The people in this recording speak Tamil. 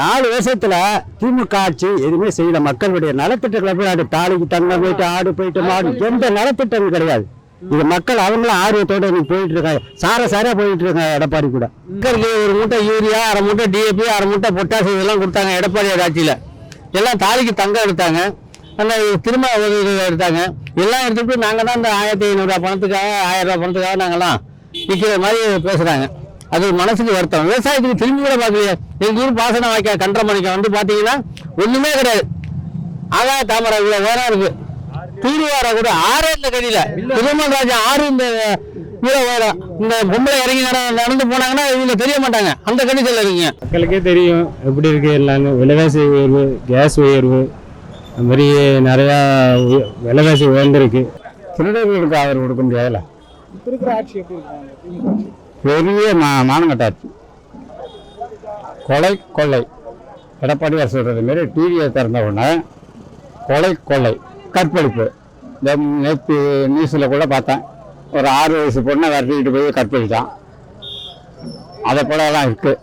நாலு வருஷத்துல திமுக ஆட்சி எதுவுமே செய்யல. மக்களுடைய நலத்திட்டங்களை போய் அது தாலிக்கு தங்கம் போயிட்டு ஆடு போயிட்டு மாடு. எந்த நலத்திட்டமும் கிடையாது. இது மக்கள் அவங்களும் ஆர்வத்தோட போயிட்டு இருக்காங்க சார சாரா போயிட்டு இருக்காங்க எடப்பாடி கூட. மக்களுக்கு ஒரு மூட்டை யூரியா அரை மூட்டை டிஏபி அரை மூட்டை பொட்டாசி இதெல்லாம் கொடுத்தாங்க எடப்பாடி ஆட்சியில. எல்லாம் தாலிக்கு தங்கம் எடுத்தாங்க. அந்த திருமண உதவிகள் எடுத்தாங்க. எல்லாம் எடுத்துட்டு நாங்க தான் இந்த ஆயிரத்தி ஐநூறுரூவா பணத்துக்காக ஆயிரம் ரூபாய் பணத்துக்காக நாங்கெல்லாம் விற்கிற மாதிரி பேசுறாங்க. அது மனசுக்கு வருத்தம். விவசாயத்துக்கு திரும்பி கூட பார்க்கலையே. எங்க ஊர் பாசன வாய்க்கா கன்றமணிக்க வந்து பாத்தீங்கன்னா ஒண்ணுமே கிடையாது. ஆகாய தாமரை இவ்வளவு வேற இருக்கு. தூர்வார கூட ஆறே இந்த கடியில. திருமண ராஜா ஆறு இந்த இவ்வளவு வேடம் இந்த பொம்பளை இறங்கி நட- நடந்து போனாங்கன்னா இவங்க தெரிய மாட்டாங்க. அந்த கடிதத்தில் இருக்கீங்க. மக்களுக்கே தெரியும். எப்படி இருக்கு எல்லாமே? விலைவாசி உயர்வு கேஸ் உயர்வு அது மாதிரி நிறையா விலைவாசி உயர்ந்திருக்கு. திருடர்களுக்கு ஆதரவு கொடுக்க முடியாதுல்ல? இருக்கிற ஆட்சி எப்படி பெரிய மா மானங்கட்டாச்சு கொலை கொள்ளை. எடப்பாடியார் சொல்கிறது மாரி டிவியை திறந்த உடனே கொலை கொள்ளை. கற்பழிப்பு. இந்த நேற்று நியூஸில் கூட பார்த்தேன். ஒரு ஆறு வயசு பொண்ணை விரட்டிக்கிட்டு போய் கற்பழித்தான் அதை போலலாம் இருக்குது